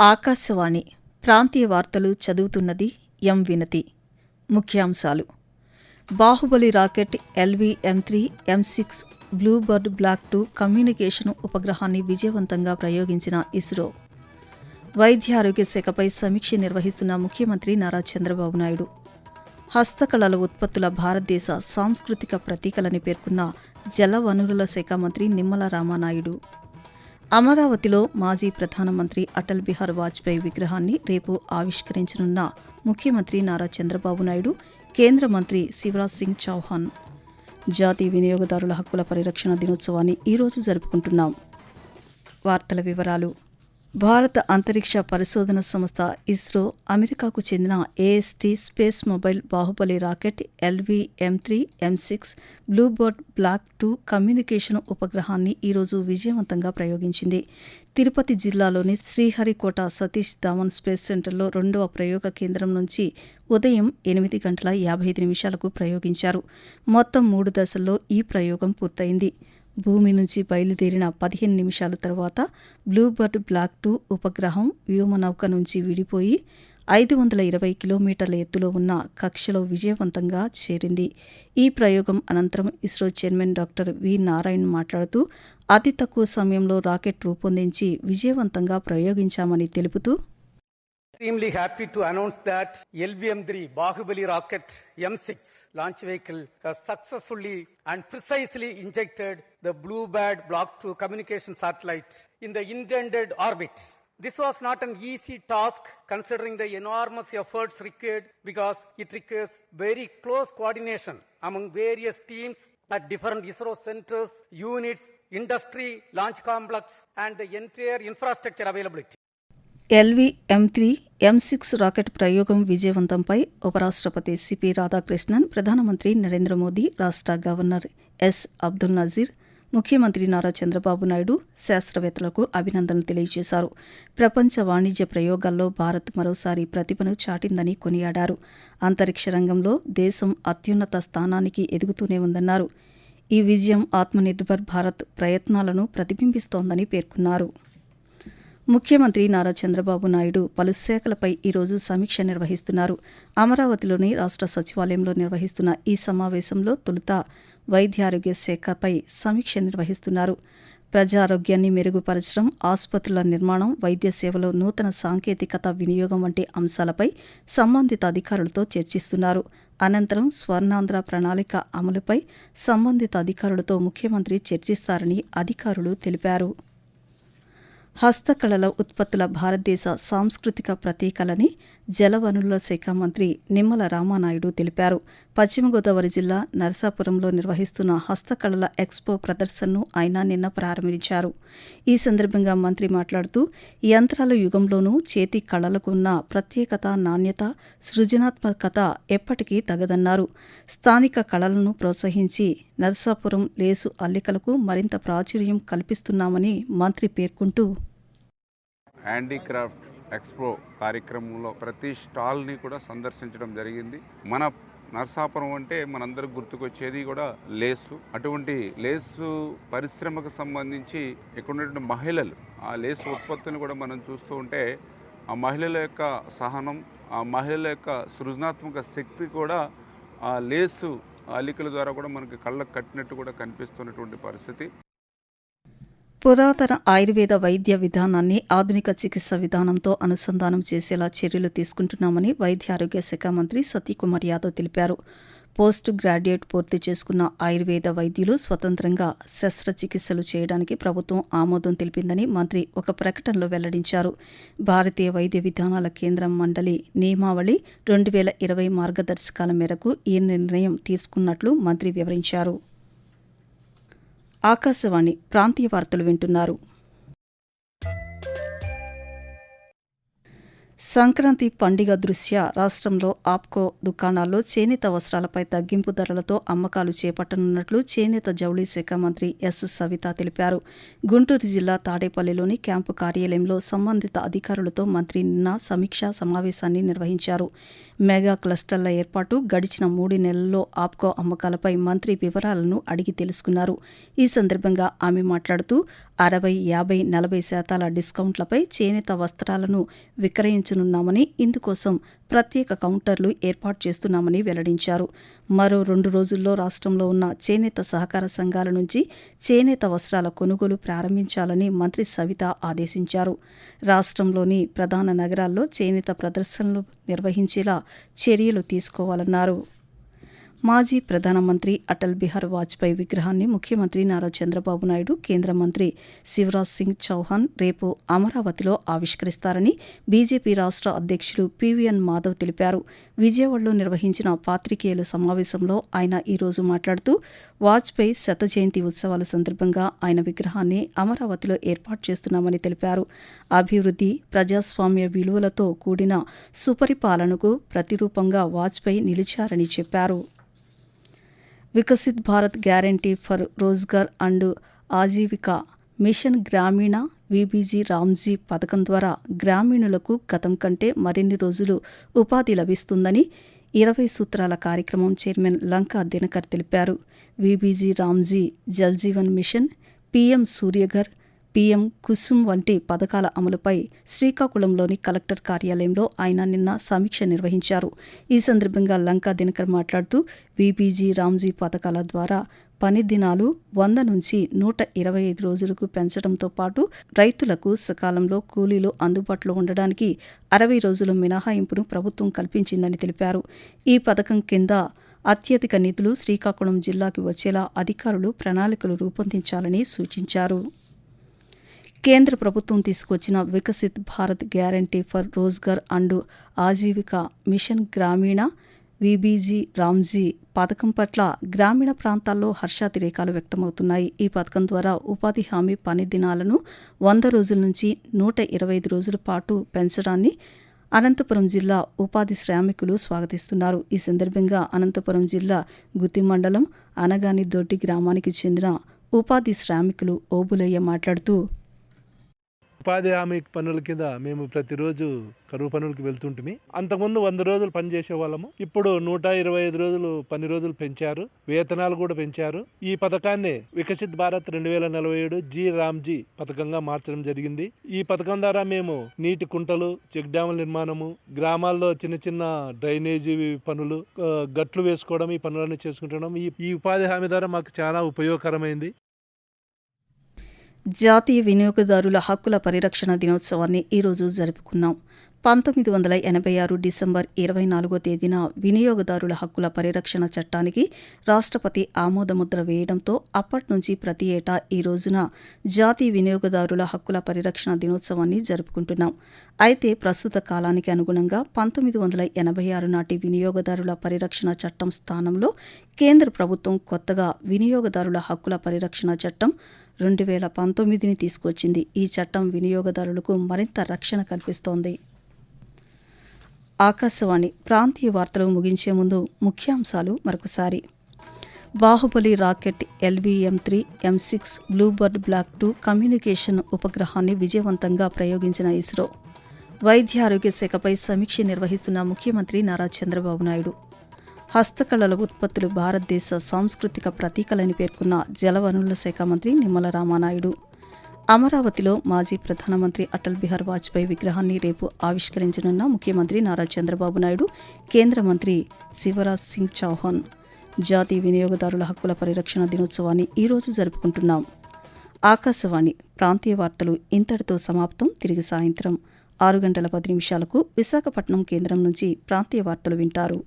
ఆకాశవాణి ప్రాంతీయ వార్తలు చదువుతున్నది ఎం వినతి. ముఖ్యాంశాలు. Baahubali rocket LV M three M six Bluebird block two communication ఉపగ్రహాన్ని విజయవంతంగా ప్రయోగించిన ఇస్రో. వైద్య ఆరోగ్య శాఖపై సమీక్ష నిర్వహిస్తున్న ముఖ్యమంత్రి నారా చంద్రబాబు నాయుడు. హస్తకళల ఉత్పత్తుల భారతదేశ సాంస్కృతిక ప్రతీకలని పేర్కొన్న జలవనరుల శాఖ మంత్రి నిమ్మల రామానాయుడు. అమరావతిలో మాజీ ప్రధానమంత్రి అటల్ బిహార్ వాజ్పేయి విగ్రహాన్ని రేపు ఆవిష్కరించనున్న ముఖ్యమంత్రి నారా చంద్రబాబు నాయుడు కేంద్ర మంత్రి శివరాజ్ సింగ్ చౌహాన్. జాతీయ వినియోగదారుల హక్కుల పరిరక్షణ దినోత్సవాన్ని ఈరోజు జరుపుకుంటున్నాం. వార్తల వివరాలు భారత అంతరిక్ష పరిశోధన సంస్థ ఇస్రో అమెరికాకు చెందిన AST space mobile Baahubali rocket LV M three M six Bluebird block two communication ఉపగ్రహాన్ని ఈరోజు విజయవంతంగా ప్రయోగించింది. తిరుపతి జిల్లాలోని శ్రీహరికోట సతీష్ ధావన్ స్పేస్ సెంటర్లో రెండవ ప్రయోగ కేంద్రం నుంచి ఉదయం ఎనిమిది గంటల యాభై ఐదు నిమిషాలకు ప్రయోగించారు. మొత్తం మూడు దశల్లో ఈ ప్రయోగం పూర్తయింది. భూమి నుంచి బయలుదేరిన పదిహేను నిమిషాల తర్వాత బ్లూబర్డ్ బ్లాక్ టూ ఉపగ్రహం వ్యోమనౌక నుంచి విడిపోయి ఐదు వందల ఇరవై కిలోమీటర్ల ఎత్తులో ఉన్న కక్షలో విజయవంతంగా చేరింది. ఈ ప్రయోగం అనంతరం ISRO chairman doctor V Narayan మాట్లాడుతూ అతి తక్కువ సమయంలో రాకెట్ రూపొందించి విజయవంతంగా ప్రయోగించామని తెలుపుతూ Extremely happy to announce that LBM-3 Bahubali rocket M6 launch vehicle has successfully and precisely injected the Bluebird Block 2 communication satellite in the intended orbit. This was not an easy task considering the enormous efforts required because it requires very close coordination among various teams at different ISRO centers, units, industry, launch complex, and the entire infrastructure availability. LV M three M six rocket ప్రయోగం విజయవంతంపై ఉపరాష్ట్రపతి CP Radhakrishnan ప్రధానమంత్రి నరేంద్ర మోదీ రాష్ట్ర governor yes Abdul Nazir ముఖ్యమంత్రి నారా చంద్రబాబు నాయుడు శాస్త్రవేత్తలకు అభినందనలు తెలియజేశారు. ప్రపంచ వాణిజ్య ప్రయోగాల్లో భారత్ మరోసారి ప్రతిభను చాటిందని కొనియాడారు. అంతరిక్ష రంగంలో దేశం అత్యున్నత స్థానానికి ఎదుగుతూనే ఉందన్నారు. ఈ విజయం ఆత్మనిర్భర్ భారత్ ప్రయత్నాలను ప్రతిబింబిస్తోందని పేర్కొన్నారు. ముఖ్యమంత్రి నారా చంద్రబాబు నాయుడు పలు శాఖలపై ఈరోజు సమీక్ష నిర్వహిస్తున్నారు. అమరావతిలోని రాష్ట్ర సచివాలయంలో నిర్వహిస్తున్న ఈ సమావేశంలో తొలుత వైద్యారోగ్య శాఖపై సమీక్ష నిర్వహిస్తున్నారు. ప్రజారోగ్యాన్ని మెరుగుపరచడం ఆసుపత్రుల నిర్మాణం వైద్య సేవలో నూతన సాంకేతికత వినియోగం వంటి అంశాలపై సంబంధిత అధికారులతో చర్చిస్తున్నారు. అనంతరం స్వర్ణాంధ్ర ప్రణాళిక అమలుపై సంబంధిత అధికారులతో ముఖ్యమంత్రి చర్చిస్తారని అధికారులు తెలిపారు. హస్తకళల ఉత్పత్తుల భారతదేశ సాంస్కృతిక ప్రతీకలని జలవనరుల శాఖ మంత్రి నిమ్మల రామానాయుడు తెలిపారు. పశ్చిమ గోదావరి జిల్లా నరసాపురంలో నిర్వహిస్తున్న హస్తకళల ఎక్స్పో ప్రదర్శనను ఆయన నిన్న ప్రారంభించారు. ఈ సందర్భంగా మంత్రి మాట్లాడుతూ యంత్రాల యుగంలోనూ చేతి కళలకు ఉన్న ప్రత్యేకత నాణ్యత సృజనాత్మకత ఎప్పటికీ తగదన్నారు. స్థానిక కళలను ప్రోత్సహించి నరసాపురం లేసు అల్లికలకు మరింత ప్రాచుర్యం కల్పిస్తున్నామని మంత్రి పేర్కొంటూ హ్యాండీక్రాఫ్ట్ ఎక్స్పో కార్యక్రమంలో ప్రతి స్టాల్ని కూడా సందర్శించడం జరిగింది. మన నరసాపురం అంటే మనందరికి గుర్తుకొచ్చేది కూడా లేసు. అటువంటి లేసు పరిశ్రమకు సంబంధించి ఇక్కడ ఉన్నటువంటి మహిళలు ఆ లేసు ఉత్పత్తిని కూడా మనం చూస్తూ ఉంటే ఆ మహిళల యొక్క సహనం ఆ మహిళల యొక్క సృజనాత్మక శక్తి కూడా ఆ లేసు అలికల ద్వారా కూడా మనకి కళ్ళకు కట్టినట్టు కూడా కనిపిస్తున్నటువంటి పరిస్థితి. పురాతన ఆయుర్వేద వైద్య విధానాన్ని ఆధునిక చికిత్స విధానంతో అనుసంధానం చేసేలా చర్యలు తీసుకుంటున్నామని వైద్య ఆరోగ్య శాఖ మంత్రి సతీకుమార్ యాదవ్ తెలిపారు. పోస్ట్ గ్రాడ్యుయేట్ పూర్తి చేసుకున్న ఆయుర్వేద వైద్యులు స్వతంత్రంగా శస్త్రచికిత్సలు చేయడానికి ప్రభుత్వం ఆమోదం తెలిపిందని మంత్రి ఒక ప్రకటనలో వెల్లడించారు. భారతీయ వైద్య విధానాల కేంద్రం మండలి నియమావళి రెండు వేల ఇరవై మార్గదర్శకాల మేరకు ఈ నిర్ణయం తీసుకున్నట్లు మంత్రి వివరించారు. ఆకాశవాణి ప్రాంతీయ వార్తలు వింటున్నారు. సంక్రాంతి పండుగ దృష్ట్యా రాష్ట్రంలో ఆప్కో దుకాణాల్లో చేనేత వస్త్రాలపై తగ్గింపు ధరలతో అమ్మకాలు చేపట్టనున్నట్లు చేనేత జౌళి శాఖ మంత్రి ఎస్ సవిత తెలిపారు. గుంటూరు జిల్లా తాడేపల్లిలోని క్యాంపు కార్యాలయంలో సంబంధిత అధికారులతో మంత్రి నిన్న సమీక్షా సమావేశాన్ని నిర్వహించారు. మెగా క్లస్టర్ల ఏర్పాటు గడిచిన మూడు నెలల్లో ఆప్కో అమ్మకాలపై మంత్రి వివరాలను అడిగి తెలుసుకున్నారు. ఈ సందర్భంగా ఆమె మాట్లాడుతూ అరవై యాభై నలభై శాతాల డిస్కౌంట్లపై చేనేత వస్త్రాలను విక్రయించనున్నామని ఇందుకోసం ప్రత్యేక కౌంటర్లు ఏర్పాటు చేస్తున్నామని వెల్లడించారు. మరో రెండు రోజుల్లో రాష్ట్రంలో ఉన్న చేనేత సహకార సంఘాల నుంచి చేనేత వస్త్రాల కొనుగోలు ప్రారంభించాలని మంత్రి సవిత ఆదేశించారు. రాష్ట్రంలోని ప్రధాన నగరాల్లో చేనేత ప్రదర్శనలు నిర్వహించేలా చర్యలు తీసుకోవాలన్నారు. మాజీ ప్రధానమంత్రి అటల్ బిహార్ వాజ్పేయి విగ్రహాన్ని ముఖ్యమంత్రి నారా చంద్రబాబు నాయుడు కేంద్ర మంత్రి శివరాజ్ సింగ్ చౌహాన్ రేపు అమరావతిలో ఆవిష్కరిస్తారని బీజేపీ రాష్ట్ర అధ్యక్షులు పీవీఎన్ మాధవ్ తెలిపారు. విజయవాడలో నిర్వహించిన పాత్రికేయుల సమావేశంలో ఆయన ఈరోజు మాట్లాడుతూ వాజ్పేయి శత జయంతి ఉత్సవాల సందర్భంగా ఆయన విగ్రహాన్ని అమరావతిలో ఏర్పాటు చేస్తున్నామని తెలిపారు. అభివృద్ధి ప్రజాస్వామ్య విలువలతో కూడిన సుపరిపాలనకు ప్రతిరూపంగా వాజ్పేయి నిలిచారని చెప్పారు. Viksit Bharat guarantee for Rozgar and Ajeevika mission Gramin VBG Ramji పథకం ద్వారా గ్రామీణులకు గతం కంటే మరిన్ని రోజులు ఉపాధి లభిస్తుందని ఇరవై సూత్రాల కార్యక్రమం చైర్మన్ లంకా దినకర్ తెలిపారు. VBG Ramji Jal Jeevan mission PM Suryaghar PM Kusum వంటి పథకాల అమలుపై శ్రీకాకుళంలోని కలెక్టర్ కార్యాలయంలో ఆయన నిన్న సమీక్ష నిర్వహించారు. ఈ సందర్భంగా లంకా దినకర్ మాట్లాడుతూ వీపీజీ రామ్జీ పథకాల ద్వారా పని దినాలు వంద నుంచి నూట ఇరవై ఐదు రోజులకు పెంచడంతో పాటు రైతులకు సకాలంలో కూలీలు అందుబాటులో ఉండడానికి అరవై రోజుల మినహాయింపును ప్రభుత్వం కల్పించిందని తెలిపారు. ఈ పథకం కింద అత్యధిక నిధులు శ్రీకాకుళం జిల్లాకు వచ్చేలా అధికారులు ప్రణాళికలు రూపొందించాలని సూచించారు. కేంద్ర ప్రభుత్వం తీసుకొచ్చిన Viksit Bharat guarantee for Rozgar and Ajeevika mission Gramin VBG Ramji పథకం పట్ల గ్రామీణ ప్రాంతాల్లో హర్షాతిరేకాలు వ్యక్తమవుతున్నాయి. ఈ పథకం ద్వారా ఉపాధి హామీ పని దినాలను వంద రోజుల నుంచి నూట ఇరవై ఐదు రోజుల పాటు పెంచడాన్ని అనంతపురం జిల్లా ఉపాధి శ్రామికులు స్వాగతిస్తున్నారు. ఈ సందర్భంగా అనంతపురం జిల్లా గుత్తి మండలం అనగాని దొడ్డి గ్రామానికి చెందిన ఉపాధి శ్రామికులు ఓబులయ్య మాట్లాడుతూ ఉపాధి హామీ పనుల కింద మేము ప్రతిరోజు కరువు పనులకు వెళ్తుంటిమి. అంతకుముందు వంద రోజులు పని చేసే వాళ్ళము ఇప్పుడు నూట ఇరవై ఐదు రోజులు పని రోజులు పెంచారు. వేతనాలు కూడా పెంచారు. ఈ పథకాన్ని వికసిత్ భారత్ రెండు వేల నలభై ఏడు జీ రామ్జీ పథకంగా మార్చడం జరిగింది. ఈ పథకం ద్వారా మేము నీటి కుంటలు చెక్ డ్యాముల నిర్మాణము గ్రామాల్లో చిన్న చిన్న డ్రైనేజీ పనులు గట్లు వేసుకోవడం ఈ పనులన్నీ చేసుకుంటున్నాం ఈ ఈ ఉపాధి హామీ ద్వారా మాకు చాలా ఉపయోగకరమైంది. జాతీయ వినియోగదారుల హక్కుల పరిరక్షణ దినోత్సవాన్ని ఈరోజు జరుపుకున్నాం. పంతొమ్మిది వందల ఎనభై ఆరు డిసెంబర్ ఇరవై నాలుగో తేదీన వినియోగదారుల హక్కుల పరిరక్షణ చట్టానికి రాష్ట్రపతి ఆమోదముద్ర వేయడంతో అప్పటి నుంచి ప్రతి ఏటా ఈ రోజున జాతీయ వినియోగదారుల హక్కుల పరిరక్షణ దినోత్సవాన్ని జరుపుకుంటున్నాం. అయితే ప్రస్తుత కాలానికి అనుగుణంగా పంతొమ్మిది వందల ఎనభై ఆరు నాటి వినియోగదారుల పరిరక్షణ చట్టం స్థానంలో కేంద్ర ప్రభుత్వం కొత్తగా వినియోగదారుల హక్కుల పరిరక్షణ చట్టం రెండు వేల పంతొమ్మిదిని తీసుకొచ్చింది. ఈ చట్టం వినియోగదారులకు మరింత రక్షణ కల్పిస్తోంది. ఆకాశవాణి ప్రాంతీయ వార్తలు ముగించే ముందు ముఖ్యాంశాలు మరొకసారి. Baahubali rocket LVM three M six BlueBird block two communication ఉపగ్రహాన్ని విజయవంతంగా ప్రయోగించిన ఇస్రో. వైద్య ఆరోగ్య శాఖపై సమీక్ష నిర్వహిస్తున్న ముఖ్యమంత్రి నారా చంద్రబాబు నాయుడు. హస్తకళల ఉత్పత్తులు భారతదేశ సాంస్కృతిక ప్రతీకలని పేర్కొన్న జలవనరుల శాఖ మంత్రి నిమ్మల రామానాయుడు. అమరావతిలో మాజీ ప్రధానమంత్రి అటల్ బిహార్ వాజ్పేయి విగ్రహాన్ని రేపు ఆవిష్కరించనున్న ముఖ్యమంత్రి నారా చంద్రబాబు నాయుడు కేంద్ర మంత్రి శివరాజ్ సింగ్ చౌహాన్. జాతీయ వినియోగదారుల హక్కుల పరిరక్షణ దినోత్సవాన్ని ఈరోజు జరుపుకుంటున్నాం. ఆకాశవాణి ప్రాంతీయ వార్తలు ఇంతటితో సమాప్తం. తిరిగి సాయంత్రం ఆరు గంటల పది నిమిషాలకు విశాఖపట్నం కేంద్రం నుంచి ప్రాంతీయ వార్తలు వింటారు.